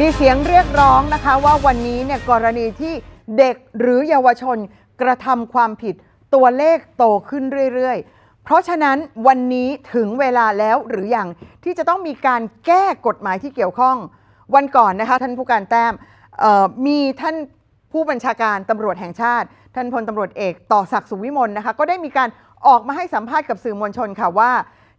มีเสียงเรียกร้องนะคะว่าวันนี้เนี่ยกรณีที่เด็กหรือเยาวชนกระทำความผิดตัวเลขโตขึ้นเรื่อยๆ เพราะฉะนั้นวันนี้ถึงเวลาแล้วหรืออยังที่จะต้องมีการแก้กฎหมายที่เกี่ยวข้อง วันก่อนนะคะท่านผู้การแต้มมีท่านผู้บัญชาการตำรวจแห่งชาติ ท่านพลตำรวจเอกต่อศักดิ์สุวิมลนะคะก็ได้มีการออกมาให้สัมภาษณ์กับสื่อมวลชนค่ะว่า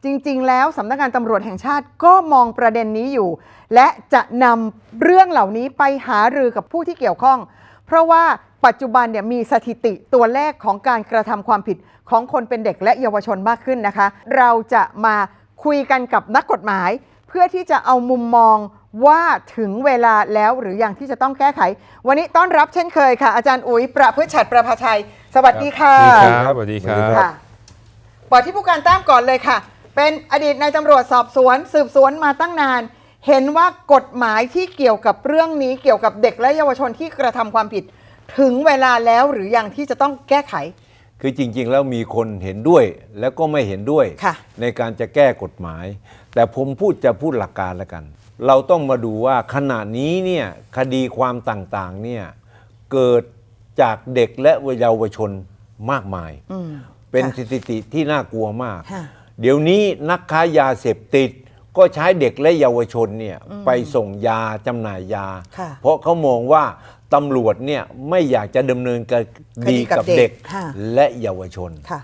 จริง ๆ แล้วสำนักงานตำรวจแห่งชาติก็มองประเด็นนี้อยู่ และจะนำเรื่องเหล่านี้ไปหารือกับผู้ที่เกี่ยวข้อง เพราะว่าปัจจุบันเนี่ยมีสถิติตัวเลขของการกระทำความผิดของคนเป็นเด็กและเยาวชนมากขึ้นนะคะ เราจะมาคุยกันกับนักกฎหมาย เพื่อที่จะเอามุมมองว่าถึงเวลาแล้วหรือยังที่จะต้องแก้ไข วันนี้ต้อนรับเช่นเคยค่ะ อาจารย์อุ๋ยประพฤติฉัตรประภาชัย สวัสดีค่ะสวัสดีครับสวัสดีครับค่ะบอกที่ผู้การแต้มก่อนเลยค่ะ เป็นอดีตนายตำรวจสอบสวน สืบสวนมาตั้งนาน เห็นว่ากฎหมายที่เกี่ยวกับเรื่องนี้เกี่ยวกับเด็กและเยาวชนที่กระทำความผิด ถึงเวลาแล้วหรือยังที่จะต้องแก้ไข คือจริง ๆ แล้วมีคนเห็นด้วยแล้วก็ไม่เห็นด้วย ค่ะ ในการจะแก้กฎหมาย แต่ผมพูดจะพูดหลักการแล้วกัน เราต้องมาดูว่าขณะนี้เนี่ยคดีความต่างๆเนี่ยเกิดจากเด็กและเยาวชนมากมาย อืมเป็นค่ะ สถิติที่น่ากลัวมาก ค่ะ เดี๋ยวนี้นักค้ายาเสพติด ก็ใช้เด็กและเยาวชนเนี่ยไปส่งยาจำหน่ายยา ค่ะ เพราะเขามองว่าตำรวจเนี่ยไม่อยากจะดำเนินคคดีดีกับกับเด็เด็กกค่ะ และเยาวชน ค่ะ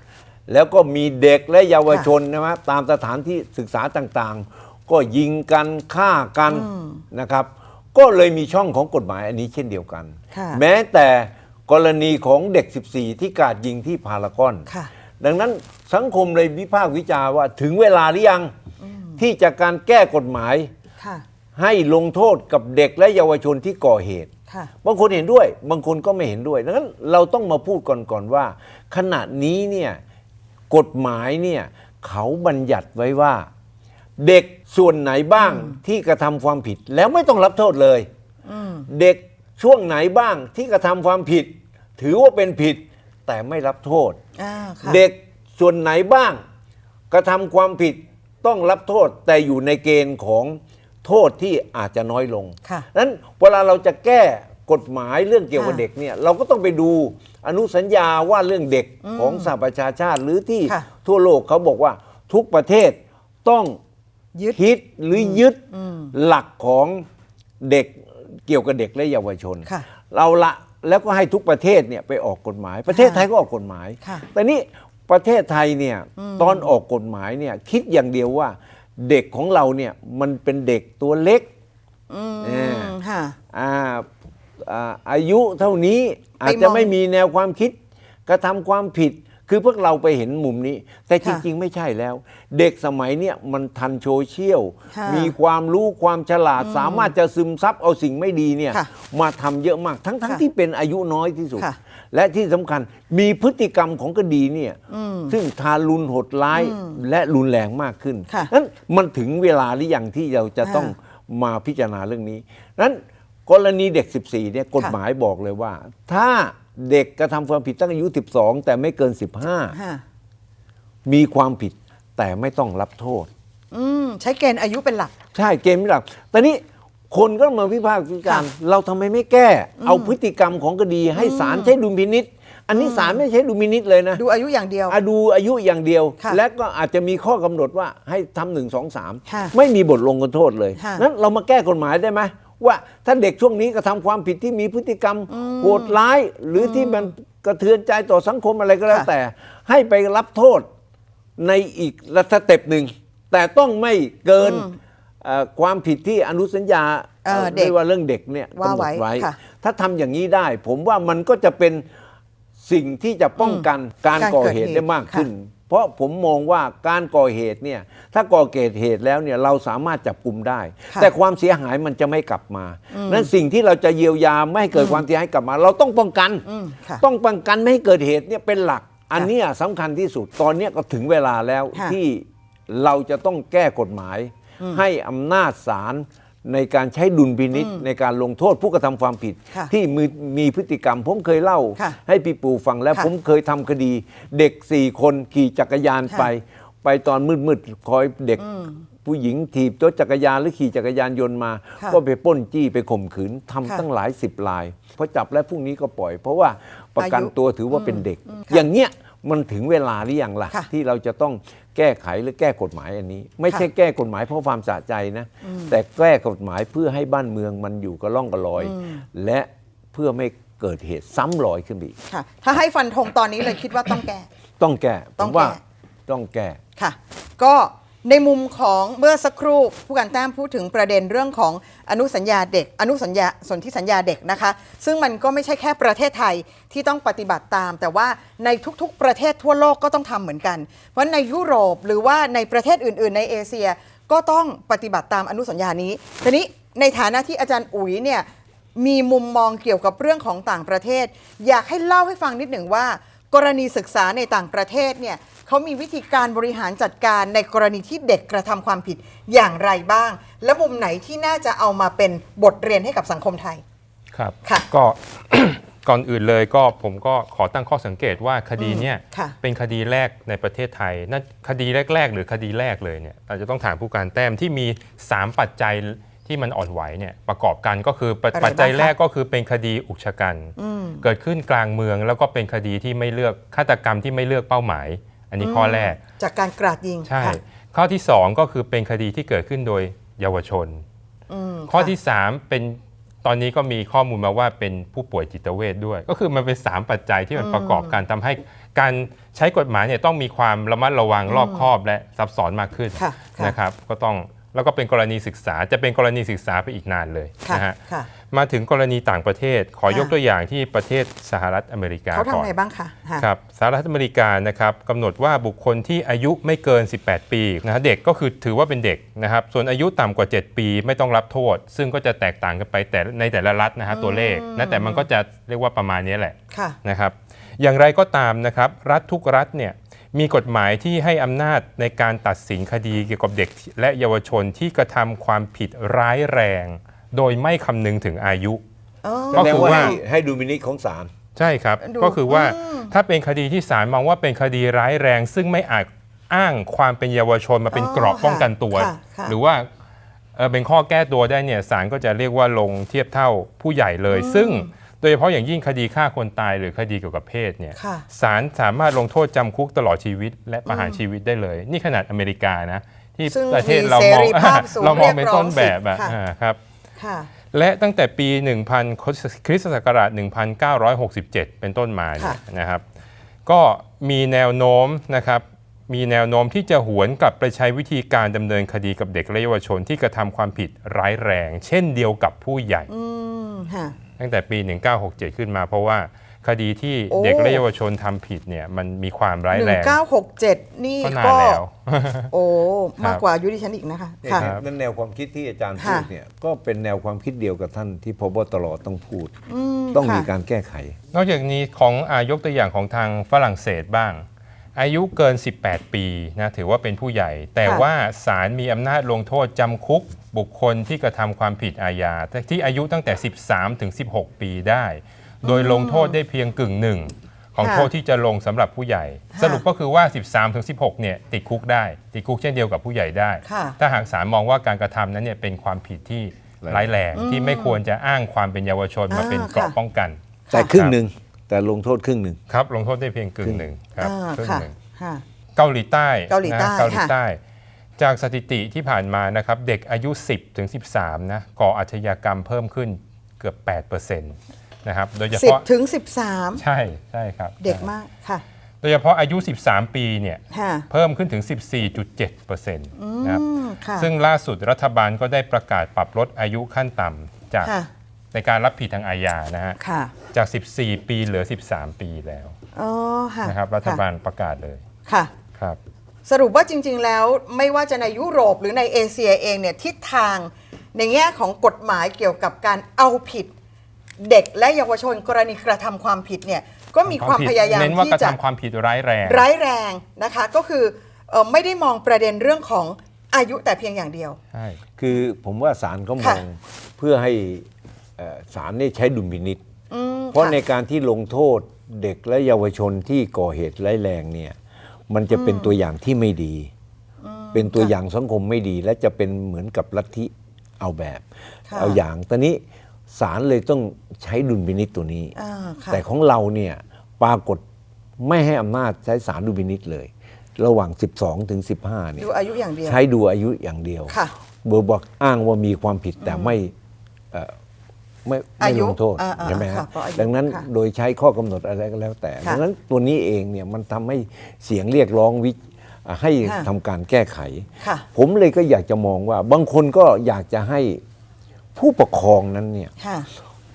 แล้วก็มีเด็กและเยาวชนนะฮะตามสถานที่ศึกษาต่างๆ ก็ยิงกันฆ่ากันนะครับ ก็เลยมีช่องของกฎหมายอันนี้เช่นเดียวกัน ค่ะ แม้แต่กรณีของเด็ก 14 ที่กราดยิงที่พารากอน ค่ะ ดังนั้น สังคมเลยวิพากษ์วิจารณ์ว่าถึงเวลาหรือยังที่จะการแก้กฎหมาย ค่ะ ให้ลงโทษกับเด็กและเยาวชนที่ก่อเหตุ ค่ะ บางคนเห็นด้วย บางคนก็ไม่เห็นด้วยดังนั้นเราต้องมาพูดก่อนก่อนว่า ขณะนี้เนี่ยกฎหมายเนี่ยเขาบัญญัติไว้ว่า เด็กส่วนไหนบ้างที่กระทำความผิดแล้วไม่ต้องรับโทษเลย อืม เด็กช่วงไหนบ้างที่กระทำความผิด ถือว่าเป็นผิดแต่ไม่รับโทษ อ่า ค่ะ เด็ก ส่วนไหนบ้าง กระทำความผิดต้องรับโทษแต่อยู่ในเกณฑ์ของโทษที่อาจจะน้อยลงค่ะนั้นเวลาเราจะแก้กฎหมายเรื่องเกี่ยวกับค่ะเด็กเนี่ยเราก็ต้องไปดูอนุสัญญาว่าเรื่องเด็กของสหประชาชาติหรือที่ค่ะทั่วโลกเขาบอกว่าทุกประเทศต้องยึดคิดหรือยึดอืมหลักของเด็กเกี่ยวกับเด็กและเยาวชน ค่ะเราละแล้วก็ให้ทุกประเทศเนี่ยไปออกกฎหมาย ประเทศไทยก็ออกกฎหมาย ค่ะแต่นี่ ประเทศไทยเนี่ยตอนออกกฎหมายเนี่ยคิดอย่างเดียวว่า เด็กของเราเนี่ยมันเป็นเด็กตัวเล็กอืมเออค่ะอ่าอ่าอายุเท่านี้อาจจะมองไม่มีแนวความคิดกระทำความผิด คือพวกเราไปเห็นมุมนี้ แต่จค่ะริง ๆ ไม่ใช่แล้ว เด็กสมัยเนี่ยมันทันโซเชียล ค่ะมีความรู้ความฉลาด สามารถจะซึมซับเอาสิ่งไม่ดีเนี่ยค่ะมาทำเยอะมาก ทั้งค่ะๆที่เป็นอายุน้อยที่สุด ค่ะและที่สำคัญมีพฤติกรรมของคดีเนี่ยซึ่งทารุณโหดร้ายและรุนแรงมากขึ้นค่ะนั้นมันถึงเวลาหรือยังที่เราจะต้อง ค่ะ มาพิจารณาเรื่องนี้ นั้นกรณีเด็ก 14เนี่ยกฎหมายบอกเลยว่า ถ้า เด็กกระทำความผิดตั้งอายุ 12 แต่ไม่เกินค่ะ15 มีความผิดแต่ไม่ต้องรับโทษ อืมใช้เกณฑ์อายุเป็นหลัก ใช่เกณฑ์ไม่หลักแต่นี้คนก็มาวิพากษ์วิจารณ์เราทำไมไม่แก้ เอาพฤติกรรมของคดีให้ศาลใช้ดุลพินิษอันนี้ศาลไม่ใช้ดุลพินิษเลยนะดูอายุอย่างเดียวอะดูอายุอย่างเดียว ค่ะและก็อาจจะมีข้อกำหนดว่าให้ทำหนึ่งสองสามค่ะไม่มีบทลงโทษเลยค่ะ นั้นเรามาแก้กฎหมายได้ไหม ว่าถ้าเด็กช่วงนี้กระทำความผิดที่มีพฤติกรรมโหดร้าย หรือที่มันกระเทือนใจต่อสังคมอะไรก็แล้วค่ะแต่ ให้ไปรับโทษในอีกสเต็ปหนึ่ง แต่ต้องไม่เกินเอ่อความผิดที่อนุสัญญาเอ่อเอ่อเด็กเรียกว่าเรื่องเด็กเนี่ยว่ากำหนไว้ดไว้ค่ะถ้าทำอย่างนี้ได้ ผมว่ามันก็จะเป็นสิ่งที่จะป้องกันการการก่อเกิดเหตุเหตุได้มากขึ้นค่ะ เพราะผมมองว่าการก่อเหตุเนี่ยถ้าก่อเกิดเหตุแล้วเนี่ยเราสามารถจับกลุ่มได้ ค่ะแต่ความเสียหายมันจะไม่กลับมานั้นสิ่งที่เราจะเยียวยาไม่ให้เกิดความเสียหายกลับมา เราต้องป้องกัน อืมค่ะต้องป้องกันไม่ให้เกิดเหตุเนี่ยเป็นหลัก อันเนี้ยสำคัญที่สุดตอนเนี้ยก็ถึงเวลาแล้วค่ะ ที่เราจะต้องแก้กฎหมาย ให้อำนาจศาล ในการใช้ดุลพินิษในการลงโทษผู้กระทำความผิดค่ะที่มีมีพฤติกรรม ผมเคยเล่าค่ะให้พี่ปูฟังแล้วค่ะผมเคยทำคดี เด็กสี่คนขี่จักรยานค่ะไป ไปตอนมืดๆคอยเด็กผู้หญิงถีบรถจักรยานหรือขี่จักรยานยนต์มาค่ะก็ไปปล้นจี้ไปข่มขืนทำค่ะตั้งหลายสิบลายพอจับแล้วพรุ่งนี้ก็ปล่อย เพราะว่าประกันอายุตัวถือว่าเป็นเด็กค่ะอย่างเงี้ย มันถึงเวลาหรือยังล่ะ ค่ะที่เราจะต้องแก้ไขหรือแก้กฎหมายอันนี้ ไม่ใช่แก้กฎหมายเพราะความสะใจนะ แต่แก้กฎหมายเพื่อให้บ้านเมืองมันอยู่กระล่องกระลอย และเพื่อไม่เกิดเหตุซ้ำรอยขึ้นอีกค่ะ ถ้าให้ฟันธงตอนนี้เลยคิดว่าต้องแก้ ต้องแก้ผต้องมว่าแก้ ต้องแก้ ค่ะ ก็ ในมุมของเมื่อสักครู่ผู้การแต้มพูดถึงประเด็นเรื่องของอนุสัญญาเด็ก อนุสัญญาสนธิสัญญาเด็กนะคะ ซึ่งมันก็ไม่ใช่แค่ประเทศไทยที่ต้องปฏิบัติตาม แต่ว่าในทุกๆ ประเทศทั่วโลกก็ต้องทำเหมือนกัน เพราะในยุโรปหรือว่าในประเทศอื่น ๆ ในเอเชียก็ต้องปฏิบัติตามอนุสัญญานี้ทีนี้ในฐานะที่อาจารย์อุ๋ยเนี่ยมีมุมมองเกี่ยวกับเรื่องของต่างประเทศ อยากให้เล่าให้ฟังนิดหนึ่งว่า กรณีศึกษาในต่างประเทศเนี่ย เขามีวิธีการบริหารจัดการในกรณีที่เด็กกระทำความผิดอย่างไรบ้าง และมุมไหนที่น่าจะเอามาเป็นบทเรียนให้กับสังคมไทย ครับค่ะก็ ก่อนอื่นเลยก็ผมก็ขอตั้งข้อสังเกตว่าคดีเนี่ยค่ะ เป็นคดีแรกในประเทศไทยนั่นคดีแรก ๆ หรือคดีแรกเลยเนี่ยอาจจะต้องถามผู้การแต้มที่มี 3 ปัจจัยที่มันอ่อนไหวเนี่ยประกอบกันก็คือปอะไรบ้างปัจจัยคะแรกก็คือเป็นคดีอุกชะกันเกิดขึ้นกลางเมืองแล้วก็เป็นคดีที่ไม่เลือกฆาตกรรมที่ไม่เลือกเป้าหมาย อันนี้ข้อแรก จากการกราดยิงใช่ ค่ะข้อที่ 2 ก็คือเป็นคดีที่เกิดขึ้นโดยเยาวชน อืมข้อค่ะที่ 3 เป็นตอนนี้ก็มีข้อมูลมาว่าเป็นผู้ป่วยจิตเวทด้วย ก็คือมันเป็น 3 ปัจจัยที่มันประกอบกันทำให้การใช้กฎหมายเนี่ยต้องมีความระมัดระวังรอบคอบและซับซ้อนมากขึ้นค่ะค่ะนะครับ ก็ต้องแล้วก็เป็นกรณีศึกษาจะเป็นกรณีศึกษาไปอีกนานเลยค่ะนะฮะ ค่ะ มาถึงกรณีต่างประเทศ ขอยกค่ะตัวอย่างที่ประเทศสหรัฐอเมริกาเขาก่อนทำไงบ้างคะค่ะครับสหรัฐอเมริกานะครับกำหนดว่าบุคคลที่อายุไม่เกิน 18 ปีนะฮะเด็กก็คือถือว่าเป็นเด็กนะครับส่วนอายุต่ำกว่า 7 ปีไม่ต้องรับโทษ ซึ่งก็จะแตกต่างกันไปแต่ในแต่ละรัฐนะฮะตัวเลขนะแต่มันก็จะเรียกว่าประมาณนี้แหละค่ะนะครับอย่างไรก็ตามนะครับรัฐทุกรัฐเนี่ยมีกฎหมายที่ให้อำนาจในการตัดสินคดีเกี่ยวกับเด็กและเยาวชนที่กระทำความผิดร้ายแรง โดยไม่คำนึงถึงอายุอ๋อก็แสดคืงอว่าว่า ให้ให้ดูมินิของศาล ใช่ครับ ดูก็คือว่าอืม ถ้าเป็นคดีที่ศาลมองว่าเป็นคดีร้ายแรง ซึ่งไม่อาจอ้างความเป็นเยาวชนมาเป็นอ๋อกรอบป้องกันตัว ค่ะค่ะ หรือว่าเอ่อเป็นข้อแก้ตัวได้เนี่ยศาลก็จะเรียกว่าลงเทียบเท่าผู้ใหญ่เลย ซึ่งโดยเฉพาะอย่างยิ่งคดีฆ่าคนตายหรือคดีเกี่ยวกับเพศเนี่ยค่ะ ศาลสามารถลงโทษจำคุกตลอดชีวิต และประหารชีวิตได้เลย นี่ขนาดอเมริกานะที่ซึ่งประเทศมีเรามองเสรีภาพสูงเรามองเรียกเป็นร้องต้นแบบอะสิทธิ์ค่ะ อ่าครับค่ะ และตั้งแต่ปี 1000 คริสตศักราช 1967 เป็นต้นมาเนี่ยค่ะนะครับ ก็มีแนวโน้มนะครับ มีแนวโน้มที่จะหวนกลับไปใช้วิธีการดำเนินคดีกับเด็กและเยาวชนที่กระทำความผิดร้ายแรง เช่นเดียวกับผู้ใหญ่อืมค่ะตั้งแต่ปี 1967 ขึ้นมาเพราะว่า คดีที่โอ้ เด็กและเยาวชนทำผิดเนี่ยมันมีความร้ายหนึ่แรงงเก้าหกเจ็ดนี่ก็นานก็แล้ว โอ้ครับมากกว่าอายุดิฉันอีกนะคะเนี่ยค่ะ ครับ นั่นแนวความคิดที่อาจารย์ค่ะพูดเนี่ยก็เป็นแนวความคิดเดียวกับท่านที่พบตรต้องพูดอืมต้องมีค่ะ การแก้ไข นอกจากนี้ของอายกตัวอย่างของทางฝรั่งเศสบ้าง อายุเกิน 18 ปีนะถือว่าเป็นผู้ใหญ่ แต่ค่ะว่าศาลมีอำนาจลงโทษจำคุกบุคคลที่กระทำความผิดอาญาที่อายุตั้งแต่ 13 ถึง 16 ปีได้ โดยลงโทษได้เพียงกึ่งหนึ่งของค่ะโทษที่จะลงสำหรับผู้ใหญ่ค่ะสรุปก็คือว่า 13ถึง16 เนี่ยติดคุกได้ ติดคุกเช่นเดียวกับผู้ใหญ่ได้ค่ะถ้าหากศาลมองว่าการกระทำนั้นเนี่ยเป็นความผิดที่ร้ายแรงที่ไม่ควรจะอ้างความเป็นเยาวชนมาเป็นเกราะค่ะป้องกัน แต่ครึ่งหนึ่งแต่ลงโทษครึ่งหนึ่งครับลงโทษได้เพียงกึ่งหนึ่งครับอ่าครึ่งค่ะหนึ่งค่ะเกาหลีใต้เกาหลีใต้นะเกาหลีค่ะใต้ จากสถิติที่ผ่านมานะครับเด็กอายุ 10ถึง13นะก่ออาชญากรรมเพิ่มขึ้นเกือบ8%นะครับ โดยเฉสิบพาะถึงสิบสามใช่ใช่ครับเด็กมากค่ะโดยเฉพาะอายุ 13 ปีเนี่ยค่ะเพิ่มขึ้นถึง 14.7%นะครับ อืมค่ะ ซึ่งล่าสุดรัฐบาลก็ได้ประกาศปรับลดอายุขั้นต่ำจากค่ะ ในการรับผิดทางอาญานะฮะค่ะจาก 14 ปีเหลือ 13 ปีแล้วอ๋อค่ะนะครับรัฐบาลประกาศเลยค่ะ ครับ สรุปว่าจริง ๆ แล้วไม่ว่าจะในยุโรปหรือในเอเชียเองเนี่ยทิศทางในแง่ของกฎหมายเกี่ยวกับการเอาผิด เด็กและเยาวชนกรณีกระทำความผิดเนี่ยก็มีความพยายามเน้นว่าที่กระจะทำความผิดร้ายแรงร้ายแรงนะคะก็คือเอ่อไม่ได้มองประเด็นเรื่องของอายุแต่เพียงอย่างเดียวใช่คือผมว่าศาลเขามค่ะองเพื่อให้เอ่อศาลนี่ใช้ดุลพินิษอืมเพราะค่ในการที่ลงโทษเด็กและเยาวชนที่ก่อเหตุร้ายแรงเนี่ยมันจะเป็นตัวอย่างที่ไม่ดี เป็นตัวอย่างสังคมไม่ดี และจะเป็นเหมือนกับลัทธิเอาแบบค่ะเอาอย่างตอนนี้ ศาลเลยต้องใช้ดุลพินิษตัวนี้ อ่าค่ะแต่ของเราเนี่ยปรากฏไม่ให้อำนาจใช้สารดุลพินิษเลย ระหว่าง 12 ถึง 15เนี่ยดูอายุอย่างเดียว ใช้ดูอายุอย่างเดียวค่ะเบอร์บอกอ้างว่ามีความผิดแต่ไม่เอ่อไม่ไม่อายุลงโทษอ่าอ่าใช่ไหมค่ะฮะเพราะอายุดังนั้นค่ะโดยใช้ข้อกำหนดอะไรก็แล้วแต่ค่ะดังนั้นตัวนี้เองเนี่ยมันทำให้เสียงเรียกร้องวิอ่าให้ค่ะ ทำการแก้ไข ค่ะ ผมเลยก็อยากจะมองว่าบางคนก็อยากจะให้ ผู้ปกครองนั้นเนี่ยค่ะ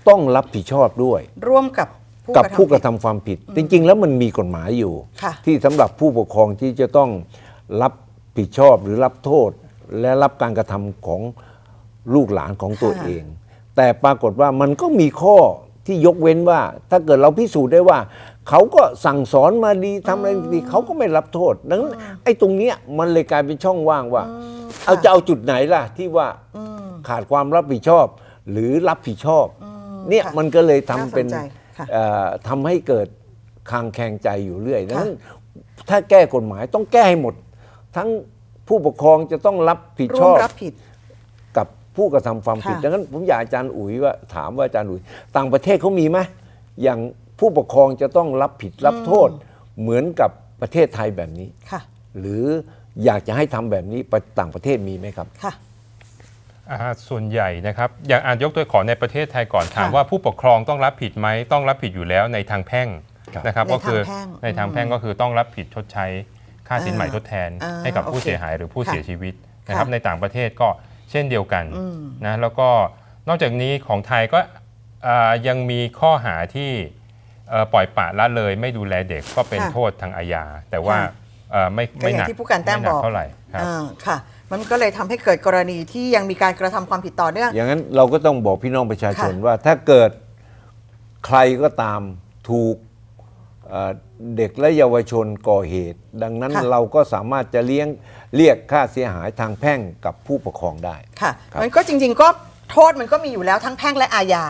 ต้องรับผิดชอบด้วย ร่วมกับผู้กับผู้กระทำผิดทำความผิด จริง ๆ แล้วมันมีกฎหมายอยู่ค่ะที่สำหรับผู้ปกครองที่จะต้องรับผิดชอบหรือรับโทษ และรับการกระทำของลูกหลานของตัวค่ะเอง แต่ปรากฏว่ามันก็มีข้อที่ยกเว้นว่า ถ้าเกิดเราพิสูจน์ได้ว่า เขาก็สั่งสอนมาดีทำอะไรดีเขาก็ไม่รับโทษดังนั้นไอ้ตรงเนี้ยมันเลยกลายเป็นช่องว่างว่า เอาจะเอาจุดไหนล่ะที่ว่า ขาดความรับผิดชอบ หรือรับผิดชอบเนี่ยค่ะมันก็เลยทำเป็นน่าสนใจค่ะ เอ่อทำให้เกิดคลางแคลงใจอยู่เรื่อยดังนั้นถ้าแก้กฎหมายต้องแก้ให้หมด ทั้งผู้ปกครองจะต้องรับผิดชร่วมอบ รับผิด กับผู้กระทำความผิดค่ะ ดังนั้นผมอยากอาจารย์อุ๋ยว่าถามว่าอาจารย์อุ๋ยต่างประเทศเขามีไหมอย่างผู้ปกครองจะต้องรับผิดรับโทษ เหมือนกับประเทศไทยแบบนี้ ค่ะ หรืออยากจะให้ทำแบบนี้ไปต่างประเทศมีไหมครับ ค่ะ อ่าส่วนใหญ่นะครับอย่างอ่านยกตัวขอในประเทศไทยก่อนถามค่ะว่าผู้ปกครองต้องรับผิดไหมต้องรับผิดอยู่แล้วในทางแพ่งครับ นะครับในก็คือทางแพ่งในทางแพ่งก็คือต้องรับผิดชดใช้ค่าสินใหม่อ่าทดแทน อ่าให้กับผู้โอเคเสียหายหรือผู้ค่ะเสียชีวิตนะครับค่ะในต่างประเทศก็เช่นเดียวกันนะแล้วก็นอกจากนี้ของไทยก็อ่ายังมีข้อหาที่เอ่อปล่อยปละละเลยไม่ดูแลเด็กก็เป็นค่ะโทษทางอาญาแต่ว่าค่ะเอ่อไม่ก็ไม่อย่าหงนักที่ผู้การแต้มไหนับอกเท่าไหร่ครับ อ่าค่ะ มันก็เลยทำให้เกิดกรณีที่ยังมีการกระทำความผิดต่อเนื่องอย่างนั้นเราก็ต้องบอกพี่น้องประชาชนค่ะว่าถ้าเกิดใครก็ตามถูกเอ่อเด็กและเยาวชนก่อเหตุ ดังนั้นค่ะเราก็สามารถจะเลี้ยงเรียกค่าเสียหายทางแพ่งกับผู้ปกครองได้ค่ะครับมันก็จริงๆก็โทษมันก็มีอยู่แล้วทั้งแพ่งและอาญา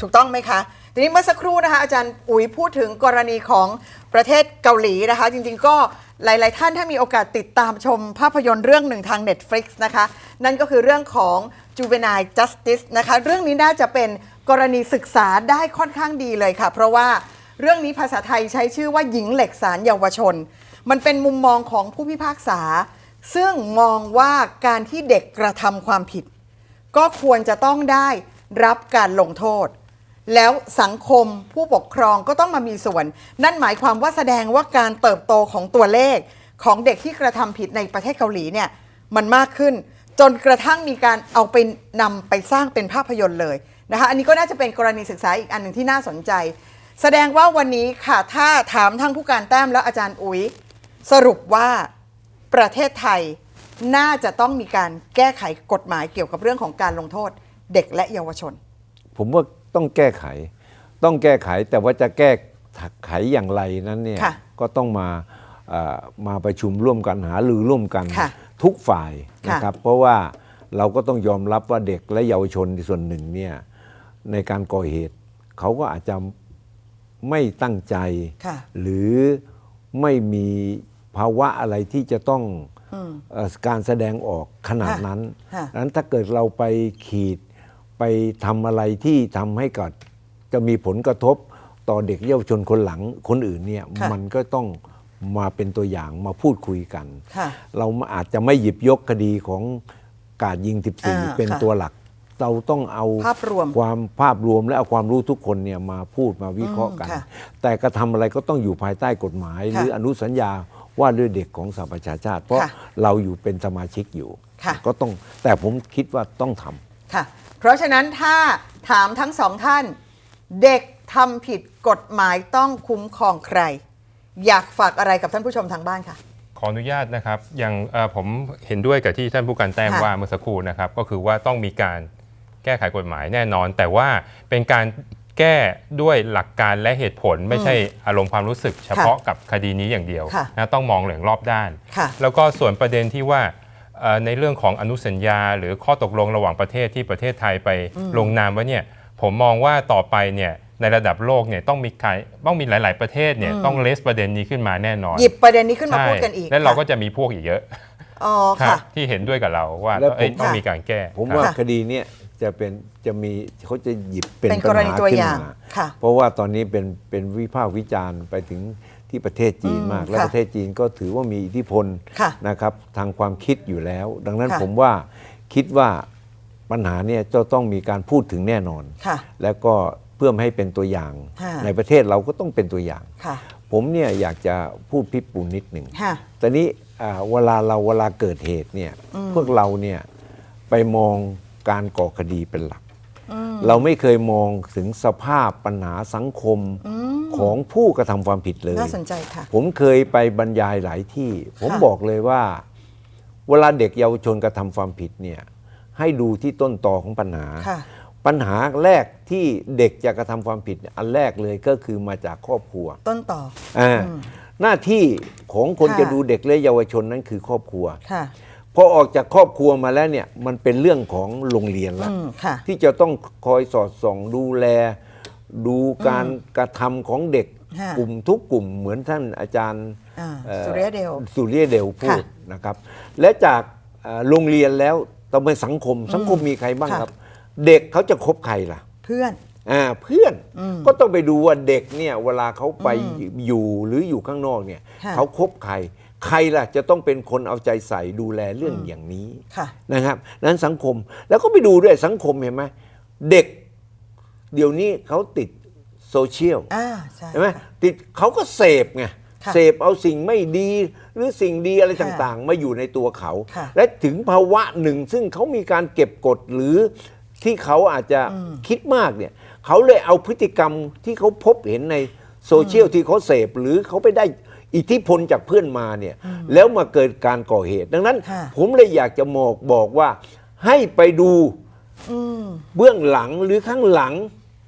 ถูกต้องไหมคะทีนี้เมื่อสักครู่นะคะอาจารย์อุ๋ยพูดถึงกรณีของประเทศเกาหลีนะคะ จริง ๆ ก็ หลาย ๆ ท่านถ้ามีโอกาสติดตามชมภาพยนตร์เรื่องหนึ่งทาง Netflix นะคะ นั่นก็คือเรื่องของ Juvenile Justice นะคะ เรื่องนี้น่าจะเป็นกรณีศึกษาได้ค่อนข้างดีเลยค่ะ เพราะว่าเรื่องนี้ภาษาไทยใช้ชื่อว่าหญิงเหล็กสารเยาวชน มันเป็นมุมมองของผู้พิพากษา ซึ่งมองว่าการที่เด็กกระทำความผิด ก็ควรจะต้องได้รับการลงโทษ แล้วสังคมผู้ปกครองก็ต้องมามีส่วน นั่นหมายความว่าแสดงว่าการเติบโตของตัวเลขของเด็กที่กระทำผิดในประเทศเกาหลีเนี่ยมันมากขึ้น จนกระทั่งมีการเอาไปนำไปสร้างเป็นภาพยนตร์เลยนะคะอันนี้ก็น่าจะเป็นกรณีศึกษาอีกอันหนึ่งที่น่าสนใจ แสดงว่าวันนี้ค่ะถ้าถามทั้งผู้การแต้มและอาจารย์อุ๋ยสรุปว่าประเทศไทยน่าจะต้องมีการแก้ไขกฎหมายเกี่ยวกับเรื่องของการลงโทษเด็กและเยาวชน ผมว่า ต้องแก้ไข ต้องแก้ไขแต่ว่าจะแก้ไขอย่างไรนั้นเนี่ยค่ะก็ต้องมาเอ่อมาประชุมร่วมกันหารือร่วมกันค่ะทุกฝ่ายค่ะ นะครับ เพราะว่าเราก็ต้องยอมรับว่าเด็กและเยาวชนส่วนหนึ่งเนี่ยในการก่อเหตุ เขาก็อาจจะไม่ตั้งใจ ค่ะ หรือไม่มีภาวะอะไรที่จะต้องเอ่อการแสดงออกขนาดนั้นค่ะนั้นถ้าเกิดเราไปขีด ไปทำอะไรที่ทำให้เกิดจะมีผลกระทบต่อเด็กเยาวชนคนหลังคนอื่นเนี่ยค่ะมันก็ต้องมาเป็นตัวอย่างมาพูดคุยกันค่ะเราอาจจะไม่หยิบยกคดีของกาดยิงอ่า14 เป็นค่ะตัวหลัก เราต้องเอาภาพรวมความภาพรวมและเอาความรู้ทุกคนเนี่ยมาพูดมาวิเคราะห์กันอืมค่ะแต่กระทำอะไรก็ต้องอยู่ภายใต้กฎหมาย หรืออนุสัญญาว่าด้วยเด็กของสหประชาชาติ เพราะค่ะเราอยู่เป็นสมาชิกอยู่ค่ะก็ต้องแต่ผมคิดว่าต้องทำค่ะ เพราะฉะนั้นถ้าถามทั้งสองท่าน เด็กทำผิดกฎหมายต้องคุ้มครองใคร อยากฝากอะไรกับท่านผู้ชมทางบ้านค่ะ ขออนุญาตนะครับอย่างเอ่อผมเห็นด้วยกับที่ท่านผู้การแต้มค่ะ ว่าเมื่อสักครู่นะครับ ก็คือว่าต้องมีการแก้ไขกฎหมายแน่นอน แต่ว่าเป็นการแก้ด้วยหลักการและเหตุผล ไม่ใช่อารมณ์ความรู้สึก เฉพาะกับคดีนี้อย่างเดียวค่ะ นะต้องมองอย่างรอบด้าน ค่ะ แล้วก็ส่วนประเด็นที่ว่าเอ่อ ในเรื่องของอนุสัญญา หรือข้อตกลงระหว่างประเทศที่ประเทศไทยไปลงนามไว้เนี่ยผมมองว่าต่อไปเนี่ยในระดับโลกเนี่ยต้องมีใครต้องมีหลาย ๆประเทศเนี่ยต้องเลสประเด็นนี้ขึ้นมาแน่นอนหยิบประเด็นนี้ขึ้นมาใช่พูดกันอีกและเราก็ค่ะจะมีพวกอีกเยอะอ๋อครัค่ะบที่เห็นด้วยกับเราว่าแล้วเอ้ยผมต้องค่ะมีการแก้ ผมว่าค่ะคดีเนี้ยจะเป็นจะมีเขาจะหยิบเป็นเป็นปักญรหาณีตัวขึ้นอย่างมาค่ะเพราะว่าตอนนี้เป็นเป็นวิพากษ์วิจารณ์ไปถึง ที่ประเทศจีนอืมมาก และค่ะประเทศจีนก็ถือว่ามีอิทธิพลค่ะนะครับทางความคิดอยู่แล้ว ดังนั้นค่ะผมว่าคิดว่าปัญหาเนี่ยจะต้องมีการพูดถึงแน่นอนค่ะแล้วก็เพื่อไม่ให้เป็นตัวอย่างค่ะในประเทศเราก็ต้องเป็นตัวอย่างค่ะผมเนี่ยอยากจะพูดพิปูนนิดหนึ่งค่ะตอนนี้อ่าเวลาเราเวลาเกิดเหตุเนี่ยพวกเราเนี่ยไปมองการก่อคดีเป็นหลัก เราไม่เคยมองถึงสภาพปัญหาสังคมของผู้กระทำความผิดเลย น่าสนใจค่ะ ผมเคยไปบรรยายหลายที่ ผมค่ะบอกเลยว่า เวลาเด็กเยาวชนกระทำความผิดเนี่ยให้ดูที่ต้นตอของปัญหา ค่ะปัญหาแรกที่เด็กจะกระทำความผิดเนี่ยอันแรกเลยก็คือมาจากครอบครัวต้นต่อ อ่าหน้าที่ของคนค่ะ จะดูเด็กและเยาวชนนั้นคือครอบครัว ค่ะ พอออกจากครอบครัวมาแล้วเนี่ยมันเป็นเรื่องของโรงเรียนแล้ว อืมค่ะ ที่จะต้องคอยสอดส่องดูแล ดูการกระทำของเด็กค่ะกลุ่มทุกกลุ่มเหมือนท่านอาจารย์อ่าอ่อสุริยเดลสุริยเดลพูค่ะดนะครับ และจากเอ่อโรงเรียนแล้วต้องเป็นสังคมสังคมมีใครบ้างค่ะ ครับ เด็กเขาจะคบใครล่ะ เพื่อน อ่าเพื่อนก็ต้องไปดูว่าเด็กเนี่ยเวลาเขาไปอยู่หรืออยู่ข้างนอกเนี่ยค่ะ เขาคบใคร ใครล่ะจะต้องเป็นคนเอาใจใส่ดูแลเรื่องอย่างนี้ค่ะ นะครับนั้นสังคมแล้วก็ไปดูด้วยสังคมเห็นไหมเด็ก เดี๋ยวนี้เขาติดโซเชียลอ่าใช่ เห็นไหมค่ะติดเขาก็เสพไงค่ะเสพเอาสิ่งไม่ดีหรือสิ่งดีอะไรค่ะต่างๆ มาอยู่ในตัวเขา ค่ะและถึงภาวะหนึ่งซึ่งเขามีการเก็บกดหรือที่เขาอาจจะคิดมากเนี่ยเขาเลยเอาพฤติกรรมที่เขาพบเห็นในโซเชียลที่เขาเสพหรือเขาไปได้ อิทธิพลจากเพื่อนมาเนี่ยแล้วมาเกิดการก่อเหตุ ดังนั้นค่ะผมเลยอยากจะบอกบอกว่าให้ไปดูอืมเบื้องหลังหรือข้างหลัง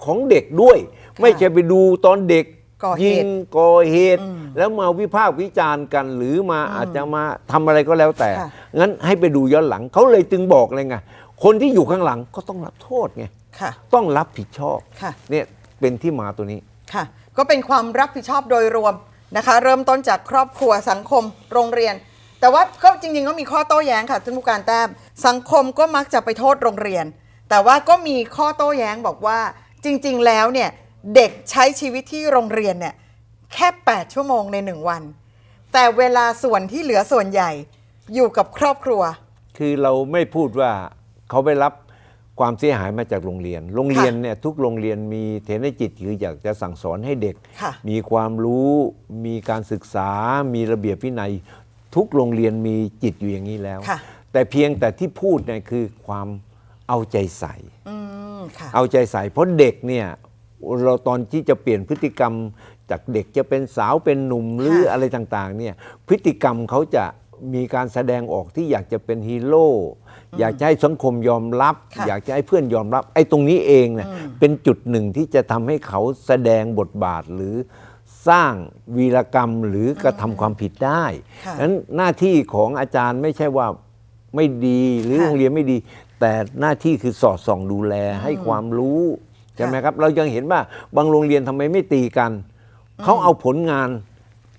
ของเด็กด้วย ไม่ใช่ไปดูตอนเด็กก่อเหตุยิงก่อเหตุ แล้วมาวิพากษ์วิจารณ์กัน หรือมาอาจจะมาทำอะไรก็แล้วแต่ค่ะงั้นให้ไปดูย้อนหลังเขาเลยจึงบอกเลยไงคนที่อยู่ข้างหลังก็ต้องรับโทษไงค่ะต้องรับผิดชอบค่ะเนี่ยเป็นที่มาตัวนี้ค่ะ ก็เป็นความรับผิดชอบโดยรวม นะคะ เริ่มต้นจากครอบครัวสังคมโรงเรียน แต่ว่าก็จริงๆก็มีข้อโต้แย้งค่ะท่านผู้การแต้มสังคมก็มักจะไปโทษโรงเรียน แต่ว่าก็มีข้อโต้แย้งบอกว่าจริง ๆ แล้วเนี่ยเด็กใช้ชีวิตที่โรงเรียนเนี่ยแค่ 8 ชั่วโมงในหนึ่งวัน แต่เวลาส่วนที่เหลือส่วนใหญ่อยู่กับครอบครัว คือเราไม่พูดว่าเขาไปรับ ความเสียหายมาจากโรงเรียน โรงเรียนเนี่ยทุกโรงเรียนมีเทนจิตคืออยากจะสั่งสอนให้เด็ก ค่ะมีความรู้มีการศึกษา มีระเบียบวินัย ทุกโรงเรียนมีจิตอยู่อย่างนี้แล้ว ค่ะ แต่เพียงแต่ที่พูดเนี่ยคือความเอาใจใส่ อืมค่ะ เอาใจใส่เพราะเด็กเนี่ยเราตอนที่จะเปลี่ยนพฤติกรรม จากเด็กจะเป็นสาวเป็นหนุ่มหรืออะไรต่างๆเนี่ยพฤติกรรมเขาจะ มีการแสดงออกที่อยากจะเป็นฮีโร่อยากจะให้สังคมยอมรับ ค่ะอยากจะให้เพื่อนยอมรับ ไอ้ตรงนี้เองเนี่ยเป็นจุดหนึ่งที่จะทำให้เขาแสดงบทบาทหรือสร้างวีรกรรมหรือกระทำความผิดได้ค่ะ นั้นหน้าที่ของอาจารย์ไม่ใช่ว่าไม่ดีหรือค่ะ โรงเรียนไม่ดี แต่หน้าที่คือสอดส่องดูแลให้ความรู้ใช่ไหมครับ เรายังเห็นว่าบางโรงเรียนทำไมไม่ตีกันเขาเอาผลงาน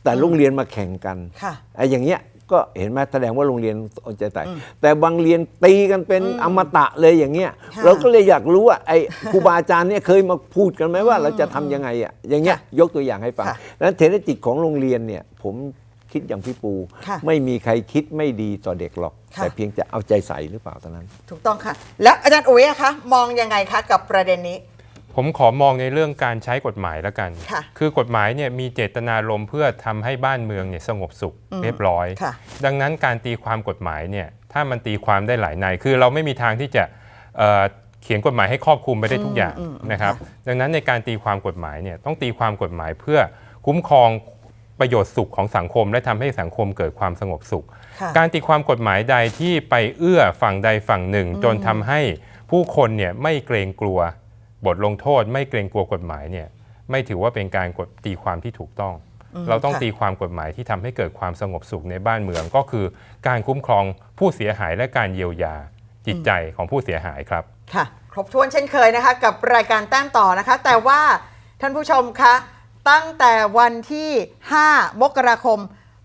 แต่โรงเรียนมาแข่งกัน ค่ะ ไอ้อย่างเงี้ย ก็เห็นไหมแสดงว่าโรงเรียนเอาใจใส่แต่บางเรียนตีกันเป็นอมตะเลยอย่างเงี้ยค่ะเราก็เลยอยากรู้ว่าไอ้ครูบาอาจารย์เนี่ยเคยมาพูดกันไหมว่าเราจะทำยังไงอะอย่างเงี้ยยกตัวอย่างให้ฟังค่ะนั้นเทคนิคของโรงเรียนเนี่ยผมคิดอย่างพี่ปู ค่ะไม่มีใครคิดไม่ดีต่อเด็กหรอก ค่ะ แต่เพียงจะเอาใจใส่หรือเปล่าเท่านั้น ถูกต้องค่ะ แล้วอาจารย์อุ๋ยอะคะมองยังไงคะกับประเด็นนี้ ผมขอมองในเรื่องการใช้กฎหมายแล้วกัน ค่ะคือกฎหมายเนี่ยมีเจตนารมณ์เพื่อทำให้บ้านเมืองเนี่ยสงบสุขเรียบร้อย ค่ะ ดังนั้นการตีความกฎหมายเนี่ยถ้ามันตีความได้หลายในยคือเราไม่มีทางที่จะเอ่อเขียนกฎหมายให้ครอบคลุมไปได้ทุกอย่างอืมอืมนะครับค่ะดังนั้นในการตีความกฎหมายเนี่ยต้องตีความกฎหมายเพื่อคุ้มครองประโยชน์สุขของสังคม และทำให้สังคมเกิดความสงบสุข ค่ะ การตีความกฎหมายใดที่ไปเอื้อฝั่งใดฝั่งหนึ่ง จนทำให้ผู้คนเนี่ยไม่เกรงกลัว บทลงโทษไม่เกรงกลัวกฎหมายเนี่ยไม่ถือว่าเป็นการกฎตีความที่ถูกต้อง เราต้องค่ะตีความกฎหมายที่ทำให้เกิดความสงบสุขในบ้านเมือง ก็คือการคุ้มครองผู้เสียหายและการเยียวยาจิตใจของผู้เสียหายครับค่ะ ครบถ้วนเช่นเคยนะคะ กับรายการแต้มต่อนะคะ แต่ว่าท่านผู้ชมคะตั้งแต่วันที่ 5 มกราคม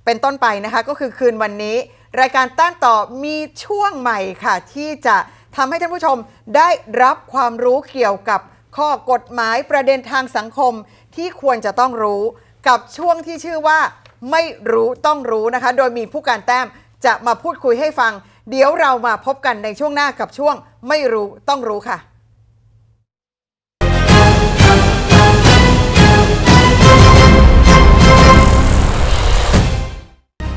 เป็นต้นไปนะคะ ก็คือคืนวันนี้ รายการแต้มต่อมีช่วงใหม่ค่ะ ที่จะ ทำให้ท่านผู้ชมได้รับความรู้เกี่ยวกับข้อกฎหมายประเด็นทางสังคมที่ควรจะต้องรู้ กับช่วงที่ชื่อว่าไม่รู้ต้องรู้นะคะ โดยมีผู้การแต้มจะมาพูดคุยให้ฟัง เดี๋ยวเรามาพบกันในช่วงหน้ากับช่วงไม่รู้ต้องรู้ค่ะ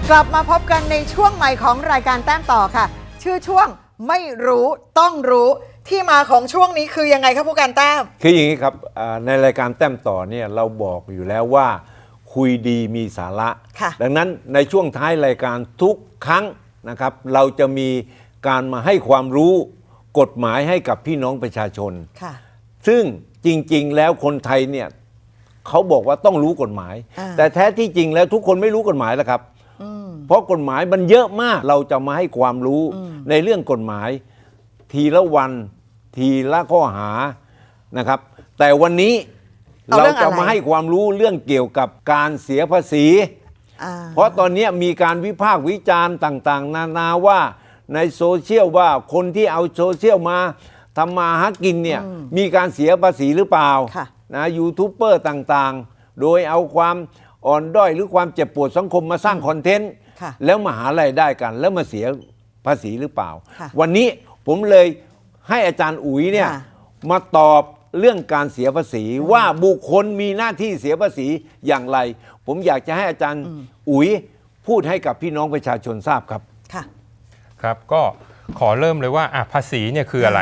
กลับมาพบกันในช่วงใหม่ของรายการแต้มต่อค่ะ ชื่อช่วง ไม่รู้ต้องรู้ที่มาของช่วงนี้คือยังไงครับผู้การแต้ม คืออย่างนี้ครับอ่าในรายการแต้มต่อเนี่ยเราบอกอยู่แล้วว่า คุยดีมีสาระ ค่ะ ดังนั้นในช่วงท้ายรายการทุกครั้งนะครับ เราจะมีการมาให้ความรู้กฎหมายให้กับพี่น้องประชาชน ค่ะ ซึ่งจริงๆ แล้วคนไทยเนี่ยเขาบอกว่าต้องรู้กฎหมาย อ่า แต่แท้ที่จริงแล้วทุกคนไม่รู้กฎหมายแล้วครับ เพราะกฎหมายมันเยอะมาก เราจะมาให้ความรู้ในเรื่องกฎหมาย ทีละวัน ทีละข้อหานะครับ แต่วันนี้เอาเราเรื่องอะไรจะมาให้ความรู้เรื่องเกี่ยวกับการเสียภาษีอ่าเพราะตอนนี้มีการวิพากษ์วิจารณ์ต่าง ๆ นานาว่าในโซเชียลว่าคนที่เอาโซเชียลมาทำมาหากินเนี่ยมีการเสียภาษีหรือเปล่าค่ะนะยูทูบเบอร์ต่างๆ โดยเอาความ อ่อนด้อยหรือความเจ็บปวดสังคมมาสร้างคอนเทนต์ค่ะแล้วมาหารายได้กัน แล้วมาเสียภาษีหรือเปล่า ค่ะวันนี้ผมเลยให้อาจารย์อุ๋ยเนี่ยค่ะมาตอบเรื่องการเสียภาษีว่าบุคคลมีหน้าที่เสียภาษีอย่างไร ผมอยากจะให้อาจารย์อุ๋ยพูดให้กับพี่น้องประชาชนทราบครับ ค่ะ ครับก็ขอเริ่มเลยว่าอะภาษีเนี่ยคืออะไร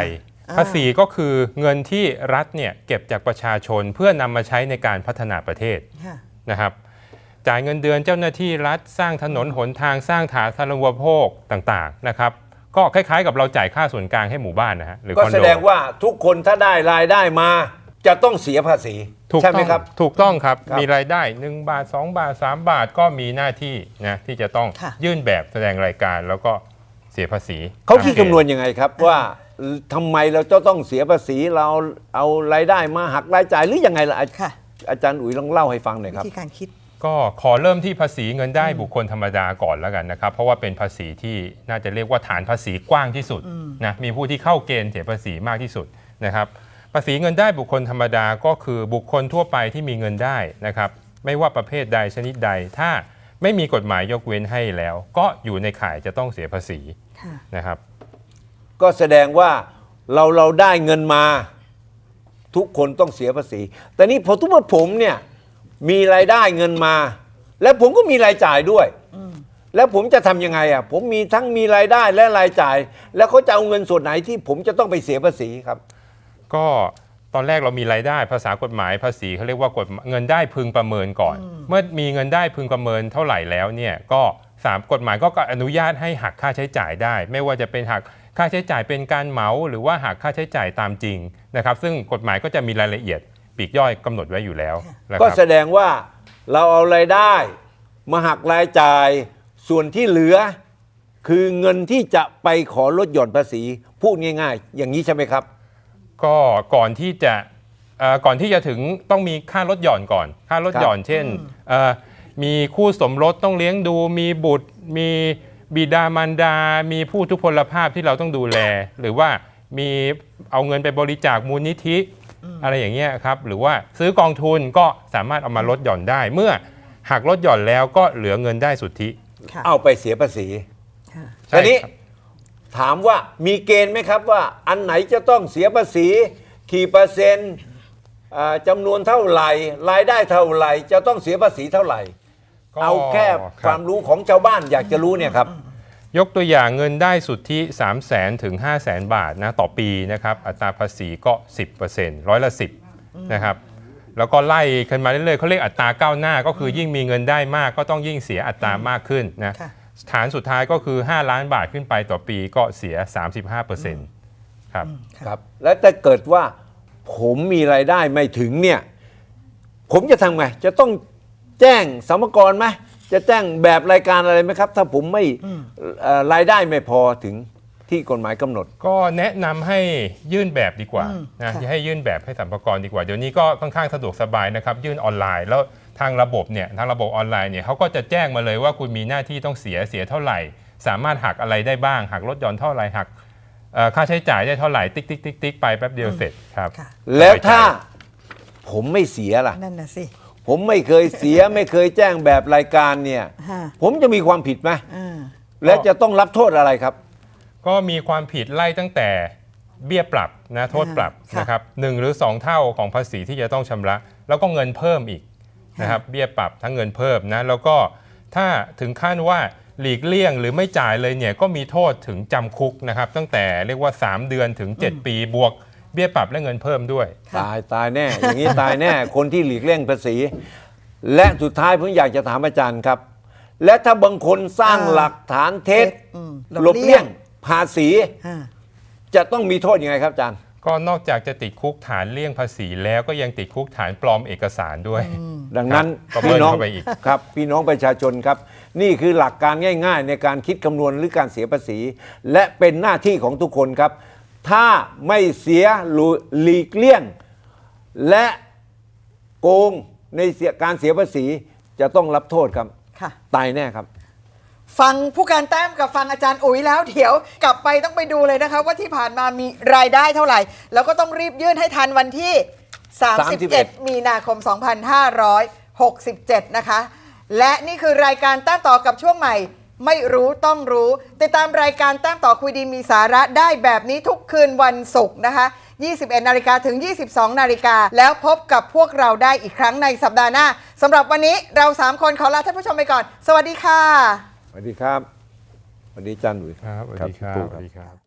อ่า ภาษีก็คือเงินที่รัฐเนี่ยเก็บจากประชาชนเพื่อนำมาใช้ในการพัฒนาประเทศค่ะ นะครับ จ่ายเงินเดือนเจ้าหน้าที่รัฐสร้างถนนหนทางสร้างฐานสาธารณูปโภคต่างๆนะครับก็คล้ายๆกับเราจ่ายค่าส่วนกลางให้หมู่บ้านนะฮะหรือก็คอนโดแสดงว่าทุกคนถ้าได้รายได้มา จะต้องเสียภาษีถูกใช่ไหต้มองครับ ถูกต้องครับ ครับ มีรายได้ 1 บาท 2 บาท 3 บาทก็มีหน้าที่นะที่จะต้องค่ะ ยื่นแบบแสดงรายการแล้วก็เสียภาษีเขาคิดตมกณฑ์คำนวณยังไงครับว่าทำไมเราจะต้องเสียภาษีเราเอารายได้มาหักรายจ่ายหรือยังไงล่ะอาค่ะ อาจารย์อุ๋ยลองเล่าให้ฟังหน่อยวิครับ ธีการคิด ก็ขอเริ่มที่ภาษีเงินได้บุคคลธรรมดาก่อนแล้วกันนะครับ เพราะว่าเป็นภาษีที่น่าจะเรียกว่าฐานภาษีกว้างที่สุดนะมีผู้ที่เข้าเกณฑ์เสียภาษีมากที่สุดนะครับภาษีเงินได้บุคคลธรรมดาก็คือบุคคลทั่วไปที่มีเงินได้นะครับไม่ว่าประเภทใดชนิดใด ถ้าไม่มีกฎหมายยกเว้นให้แล้ว ก็อยู่ในข่ายจะต้องเสียภาษีค่ะนะครับก็แสดงว่าเราเราได้เงินมา ทุกคนต้องเสียภาษี แต่นี่พอทุกเมื่อผมเนี่ย มีรายได้เงินมา แล้วผมก็มีรายจ่ายด้วย แล้วผมจะทำยังไงอะ ผมมีทั้งมีรายได้และรายจ่าย แล้วเขาจะเอาเงินส่วนไหนที่ผมจะต้องไปเสียภาษีครับ ก็ตอนแรกเรามีรายได้ภาษากฎหมายภาษีเขาเรียกว่ากฎเงินได้พึงประเมินก่อน เมื่อมีเงินได้พึงประเมินเท่าไหร่แล้วเนี่ยก็สามกฎหมายก็อนุญาตให้หักค่าใช้จ่ายได้ ไม่ว่าจะเป็นหักค่าใช้จ่ายเป็นการเหมาหรือว่าหักค่าใช้จ่ายตามจริงนะครับ ซึ่งกฎหมายก็จะมีรายละเอียด ปลีกย่อยกำหนดไว้อยู่แล้วนะคก็รับ แสดงว่าเราเอารายได้ มาหักรายจ่ายส่วนที่เหลือ คือเงินที่จะไปขอลดหย่อนภาษีพูดง่ายๆ อย่างนี้ใช่ไหมครับ ก็ก่อนที่จะเอ่อก่อนที่จะถึงต้องมีค่าลดหย่อนก่อน ค่าลดหย่อนเช่นเอ่อมีคู่สมรสต้องเลี้ยงดู มีบุตร มีบิดามารดา มีผู้ทุพพลภาพที่เราต้องดูแล หรือว่ามีเอาเงินไปบริจาคมูลนิธิ อะไรอย่างเงี้ยครับหรือว่าซื้อกองทุนก็สามารถเอามาลดหย่อนได้ เมื่อหักลดหย่อนแล้วก็เหลือเงินได้สุทธิ ค่ะเอาไปเสียภาษีค่ะ ใช่ทีนี้ครับ ถามว่ามีเกณฑ์ไหมครับว่า อันไหนจะต้องเสียภาษีกี่เปอร์เซ็นต์อ่าจำนวนเท่าไหร่ รายได้เท่าไหร่ จะต้องเสียภาษีเท่าไหร่ ก็เอาแค่รับความรู้ของชาวบ้านอยากจะรู้เนี่ยครับ ยกตัวอย่างเงินได้สุทธิ 3 0 0แสนถึง5 0 0แสนบาทนะต่อปีนะครับอัตราภาษีก็ 10%ร้อยละ 10นะครับแล้วก็ไล่ขึ้นมาเรื่อยๆเขาเรียกอัตราก้าวหน้าก็คือยิ่งมีเงินได้มากก็ต้องยิ่งเสียอัตรามากขึ้นนะค่ะฐานสุดท้ายก็คือ 5 ล้านบาทขึ้นไปต่อปีก็เสีย 35%ครับครับแล้วถ้าเกิดว่าผมมีรายได้ไม่ถึงเนี่ยผมจะทำไงจะต้องแจ้งสมกรไหม จะแจ้งแบบรายการอะไรไหมครับ ถ้าผมไม่เอ่อรายได้ไม่พอถึงที่กฎหมายกำหนด ก็แนะนำให้ยื่นแบบดีกว่าอืมนะค่ะให้ยื่นแบบให้สรรพากรดีกว่า เดี๋ยวนี้ก็ค่อนข้างสะดวกสบายนะครับ ยื่นออนไลน์ แล้วทางระบบเนี่ยทางระบบออนไลน์เนี่ยเขาก็จะแจ้งมาเลยว่าคุณมีหน้าที่ต้องเสียเสียเท่าไหร่ สามารถหักอะไรได้บ้าง หักลดหย่อนเท่าไหร่หักเอ่อค่าใช้จ่ายได้เท่าไหร่ติ๊กติ๊กติ๊กติ๊กไปแป๊บเดียวเสร็จครับ ค่ะ แล้วถ้าผมไม่เสียล่ะ นั่นน่ะสิ ผมไม่เคยเสีย ไม่เคยแจ้งแบบรายการเนี่ย ฮะ ผมจะมีความผิดไหมอ่า และจะต้องรับโทษอะไรครับ ก็มีความผิดไล่ตั้งแต่เบี้ยปรับนะโทษปรับค่ะ นะครับหนึ่งหรือ 2 เท่าของภาษีที่จะต้องชำระ แล้วก็เงินเพิ่มอีกนะครับเบี้ยปรับทั้งเงินเพิ่มนะแล้วก็ถ้าถึงขั้นว่าหลีกเลี่ยงหรือไม่จ่ายเลยเนี่ยก็มีโทษถึงจำคุกนะครับตั้งแต่เรียกว่า 3 เดือนถึง 7 ปีบวกเบี้ยปรับและเงินเพิ่มด้วยค่ะตายตายแน่ อย่างนี้ตายแน่ คนที่หลีกเลี่ยงภาษี และสุดท้ายผมอยากจะถามอาจารย์ครับ และถ้าบางคนสร้างอ่าหลักฐานเท็จอืมหลบเลี่ยงภาษี อ่า จะต้องมีโทษยังไงครับอาจารย์ ก็นอกจากจะติดคุกฐานเลี่ยงภาษีแล้วก็ยังติดคุกฐานปลอมเอกสารด้วย ดังนั้นครับก็เบิ้พี่ลน้องเข้าไปอีก ครับพี่น้องประชาชนครับ นี่คือหลักการง่าย ๆ ในการคิดคำนวณหรือการเสียภาษี และเป็นหน้าที่ของทุกคนครับ ถ้าไม่เสียหรือหลีกเลี่ยง และโกงในเสียการเสียภาษีจะต้องรับโทษครับ ค่ะ ตายแน่ครับ ฟังผู้การแต้มกับฟังอาจารย์อุ๋ยแล้วเดี๋ยวกลับไปต้องไปดูเลยนะคะ ว่าที่ผ่านมามีรายได้เท่าไหร่ แล้วก็ต้องรีบยื่นให้ทันวันที่ 31 31 มีนาคม 2567 นะคะ และนี่คือรายการแต้มต่อกับช่วงใหม่ ไม่รู้ต้องรู้ ติดตามรายการแต้มต่อคุยดีมีสาระได้แบบนี้ทุกคืนวันศุกร์นะคะ 21 นาฬิกาถึง 22 นาฬิกา แล้วพบกับพวกเราได้อีกครั้งในสัปดาห์หน้าสำหรับวันนี้เรา 3 คนขอลาท่านผู้ชมไปก่อน สวัสดีค่ะ สวัสดีครับ สวัสดีอาจันหลุยครับสวัสดีครับครูสวัสดีครับ